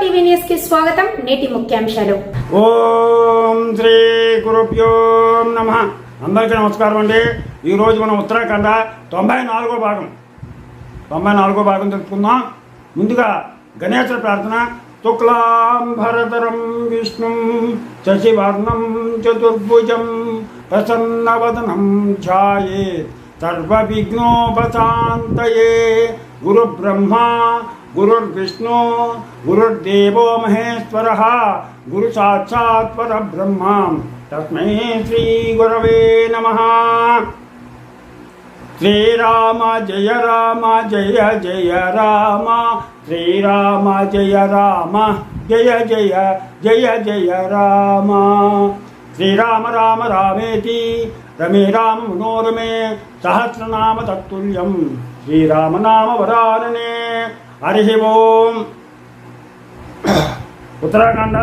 TV న్యూస్కి స్వాగతం. నేటి ముఖ్యాంశాలు. ఓం శ్రీ గురుభ్యో నమ. అందరికీ నమస్కారం అండి. ఈరోజు మనం ఉత్తరాఖండ తొంభై నాలుగో భాగం. తొంభై నాలుగో భాగం తెలుసుకుందాం. ముందుగా గణేశ ప్రార్థన. శుక్లాంబరధరం విష్ణుం శశివర్ణం చతుర్భుజం ప్రసన్నవదనం సర్వ సర్వవిఘ్నోపశాంతయే. గురు బ్రహ్మ गुरुर्विष्णु, गुरुर्देवो महेश्वरः गुरुसाक्षात् परब्रह्मा गुरव नम। श्री श्रीराम जय राम, जय जय राम। श्रीराम जय राम, जय जय जय जय राम। श्री राम रामेति, रमे राम मनोरमे, सहस्रनाम तत्तुल्यं श्रीरामनाम वरानने। హరి ఓం ఉత్తరాఖండ.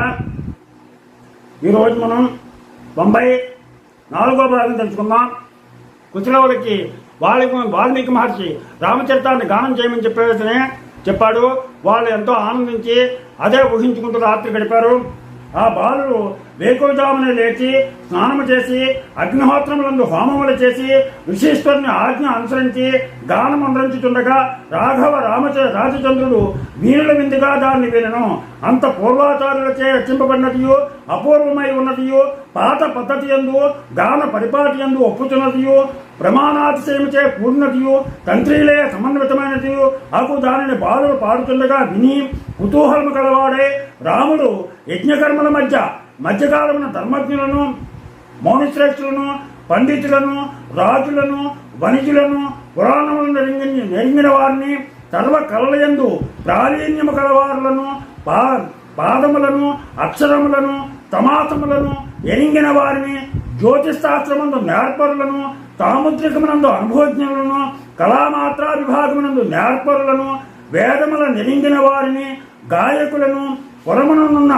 ఈరోజు మనం తొంభై నాలుగో భాగం తెలుసుకుందాం. కుశలవులకి వాళ్ళకి వాల్మీకి మహర్షి రామచరితాన్ని గానం చేయమని చెప్పేసి చెప్పాడు. వాళ్ళు ఎంతో ఆనందించి అదే ఊహించుకుంటూ రాత్రి గడిపారు. ఆ బాలు వేకువజామున లేచి స్నానము చేసి అగ్నిహోత్రములందు హోమములు చేసి ఋషీశ్వరుని ఆజ్ఞ అనుసరించి గానం అందించుతుండగా రాఘవ రామచ రాజచంద్రుడు వీణుల విందుగా దాన్ని వినను. అంత పూర్వాచారులచే రచింపబడినదియు అపూర్వమై ఉన్నదియు పాత పద్ధతి ఎందు గాన పరిపాటి ఎందు ఒప్పుచున్నదియు ప్రమాణాతిశయముచే కూడినదియు తంత్రిలే సమన్వితమైనదియు అకు దానిని బాలు పాడుతుండగా విని కుతూహలము కలవాడే రాముడు యజ్ఞకర్మల మధ్య మధ్యకాలమున ధర్మజ్ఞులను మౌనశ్రేష్ఠులను పండితులను రాజులను వణిజులను పురాణములను నెరిగిన నెరిగిన వారిని సర్వ కళలయందు ప్రావీణ్యము కలవారులను పా పాదములను అక్షరములను తమాసములను ఎరింగిన వారిని జ్యోతిశాస్త్రమందు నేర్పరులను తాముద్రికమునందు అనుభవజ్ఞులను కళామాత్రా విభాగమునందు నేర్పరులను వేదముల నిరింగిన వారిని గాయకులను పురమునున్న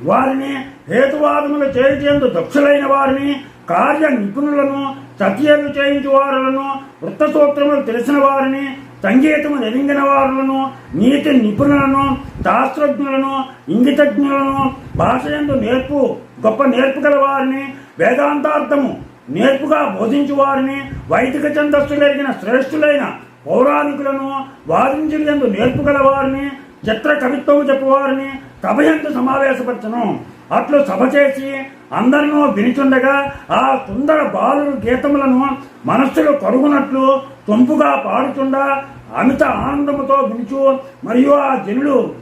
వారిని హేతువాదములు చేయించేందు దక్షులైన వారిని కార్య నిపుణులను సత్యలు చేయించు వారులను వృత్త సూత్రములు తెలిసిన వారిని సంగీతము నెరింగిన వారులను నీతి నిపుణులను శాస్త్రజ్ఞులను ఇంగితజ్ఞులను భాష యందు నేర్పు గొప్ప నేర్పు గల వారిని వేదాంతార్థము నేర్పుగా బోధించు వారిని వైదిక ఛందస్సులెరిగిన శ్రేష్ఠులైన పౌరాణికులను వాదించినందు నేర్పు గల వారిని చిత్ర కవిత్వము చెప్పువారిని సభయందు సమావేశపరచను. అట్లు సభ చేసి అందరినూ వినిచుండగా ఆ సుందర బాలుడు గీతములను మనస్సులో కరుగునట్లు తొంపుగా పాడుచుండా అమిత ఆనందముతో వినుచు. మరియు ఆ జనులు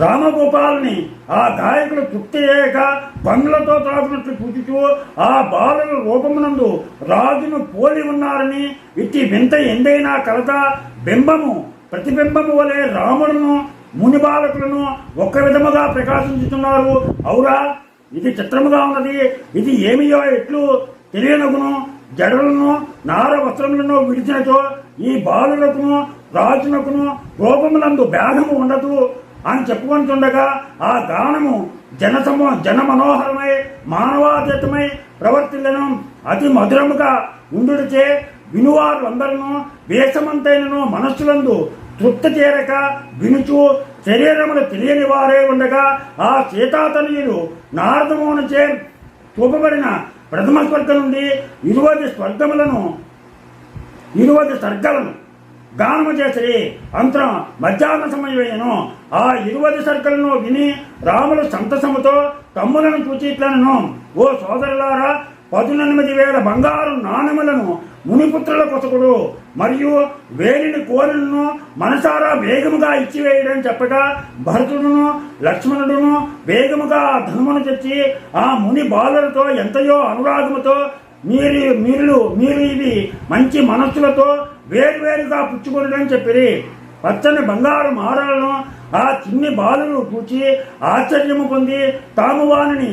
రామగోపాల్ని ఆ గాయకులు తృప్తి చేయక బంగ్లతో త్రాగునట్లు చూచుచూ ఆ బాలుల రూపమునందు రాజును పోలి ఉన్నారని ఇట్టి వింత ఎందైనా కలత. బింబము ప్రతిబింబము వలె రాముడును ముని బాలకులను ఒక్క విధముగా ప్రకాశించుతున్నారు అవురా ఇది చిత్రముగా ఉన్నది. ఇది ఏమియో ఎట్లు తెలియనగును. జడలను నార వస్త్రములను విడిచినచో ఈ బాలులకును రాజునకును రూపములందు భేదము ఉండదు. అని చెప్పుకుంటుండగా ఆ గానము జనసమో జన మనోహరమై మానవాతీతమై ప్రవర్తిల్లను. అతి మధురముగా ఉండుడిచే వినువారులందరూ వేషమంతైనను మనస్సులందు తృప్తి చేరక వినుచు శరీరములు తెలియని వారే ఉండగా ఆ సీతాతనయులు నారదమునచే చూపబడిన ప్రథమ స్వర్గం నుండి ఇరువది స్వర్గములను ఇరువది సర్గలను గానము చేసిరి అంతరం మధ్యాహ్న సమయమేను ఆ ఇరువది సర్కలను విని రాముల సంతసముతో తమ్ములను చూచి ఇట్లను ఓ సోదరులారా పదునెనిమిది వేల బంగారు నాణెములను మునిపుత్రుల కొసకుడు మరియు వేలిని కోరులను మనసారా వేగముగా ఇచ్చివేయడం చెప్పగా భరతుడును లక్ష్మణుడును వేగముగా ఆ ధనుమును తెచ్చి ఆ ముని బాలులతో ఎంతయో అనురాగముతో మీరు మీరు మీరు ఇవి మంచి మనస్సులతో వేరువేరుగా పుచ్చుకొనడం చెప్పిరి. పచ్చని బంగారు మారలను ఆ చిన్ని బాలులు కూర్చి ఆశ్చర్యము పొంది తాము వానిని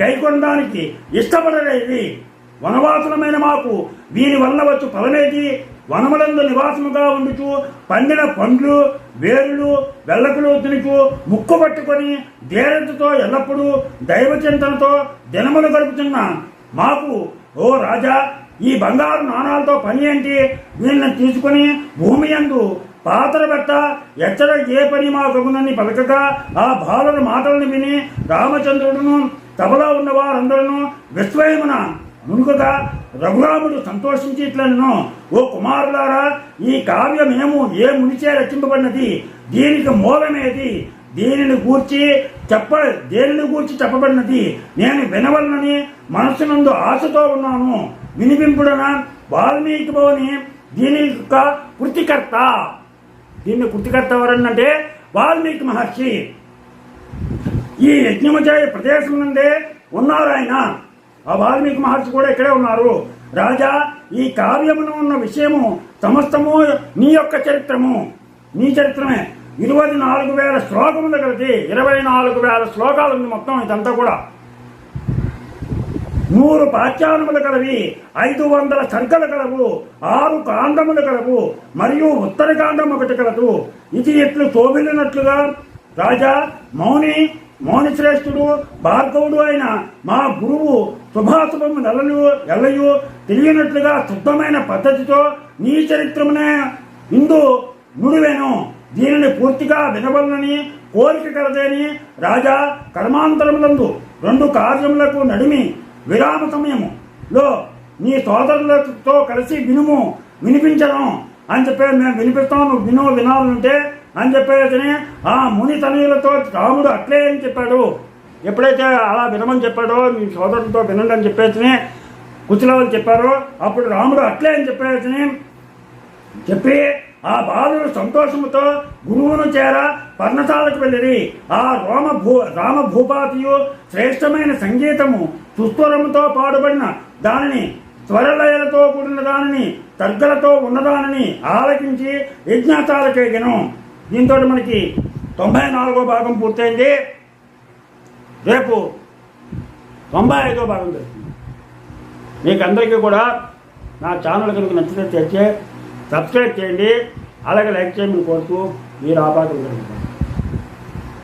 గైకొనడానికి ఇష్టపడలేదు వనవాసులమైన మాకు. దీని వల్ల వచ్చు ఫలమేది వనములందు నివాసముగా ఉండుచు పండిన పండ్లు వేరులు వెల్లకులు తినుచు ముక్కు పట్టుకొని ధీరతతో ఎల్లప్పుడూ దైవచింతనతో దినములు గడుపుతున్న మాకు. ఓ రాజా ఈ బంగారు నాణాలతో పని ఏంటి? వీళ్ళని తీసుకుని భూమి అందు పాత్ర పెట్ట ఎచ్చట ఏ పని మాకునని పలకక ఆ బాలుల మాటలను విని రామచంద్రుడును తబలా ఉన్న వారందరూ విశ్వయమున మునుకగా రఘురాముడు సంతోషించి ఇట్లను ఓ కుమారులారా ఈ కావ్యమేము ఏ మునిచే రచింపబడినది? దీనికి మూలమేది? దీనిని గూర్చి చెప్ప దేనిని గూర్చి చెప్పబడినది? నేను వినవలనని మనస్సునందు ఆశతో ఉన్నాను. వినిపింపుడన? వాల్మీకి భవని దీని యొక్క కృతికర్త. దీన్ని కృతికర్త ఎవరన్నంటే వాల్మీకి మహర్షి. ఈ యజ్ఞమచాయ ప్రదేశం నుండే ఉన్నారు ఆయన. ఆ వాల్మీకి మహర్షి కూడా ఇక్కడే ఉన్నారు. రాజా ఈ కావ్యమును ఉన్న విషయము సమస్తము నీ యొక్క చరిత్రము. నీ చరిత్రమే. ఇరవై నాలుగు వేల శ్లోకములు కలిపి ఇరవై నాలుగు వేల శ్లోకాలు ఉంది మొత్తం ఇదంతా కూడా. నూరు పాఠ్యానములు కలవి ఐదు వందల సర్గలు కలవు ఆరు కాండములు కలవు మరియు ఉత్తర కాండం ఒకటి కలదు. ఇది ఎట్లు శోభిల్లినట్లుగా రాజా మౌని మౌనశ్రేష్ఠుడు భార్గవుడు అయిన మా గురువు శుభాశుభము నెలలు ఎల్లయు తెలియనట్లుగా శుద్ధమైన పద్ధతితో నీ చరిత్రమునే ఇందు నుడివెను. దీనిని పూర్తిగా వినవలనని కోరిక కలదేని రాజా కర్మాంతరములందు రెండు కార్యములకు నడిమి విరామ సమయములో నీ సోదరులతో కలిసి వినుము వినిపించడం అని చెప్పి మేము వినిపిస్తాం నువ్వు విను వినాలంటే అని చెప్పేదని ఆ ముని తనయులతో రాముడు అట్లే అని చెప్పాడు. ఎప్పుడైతే అలా వినమని చెప్పాడో మీ సోదరులతో వినండి అని చెప్పేసి కుచిలవాళ్ళు చెప్పారో. అప్పుడు రాముడు అట్లే అని చెప్పేసి చెప్పి ఆ బాలుడు సంతోషముతో గురువును చేర పర్ణశాలకు వెళ్ళిరి. ఆ రోమ భూ రామ భూపాతియు శ్రేష్టమైన సంగీతము సుస్వరముతో పాడుబడిన దానిని స్వరలయలతో కూడిన దానిని తర్గలతో ఉన్నదానిని ఆలకించి యజ్ఞాసాలకేగను దీంతో మనకి తొంభై నాలుగో భాగం పూర్తయింది. రేపు తొంభై ఐదో భాగం జరుగుతుంది. మీకు అందరికీ కూడా నా ఛానల్ కనుక నచ్చినట్లయితే సబ్స్క్రైబ్ చేయండి. అలాగే లైక్ చేయమని కోరుతూ మీరు ఆపాదం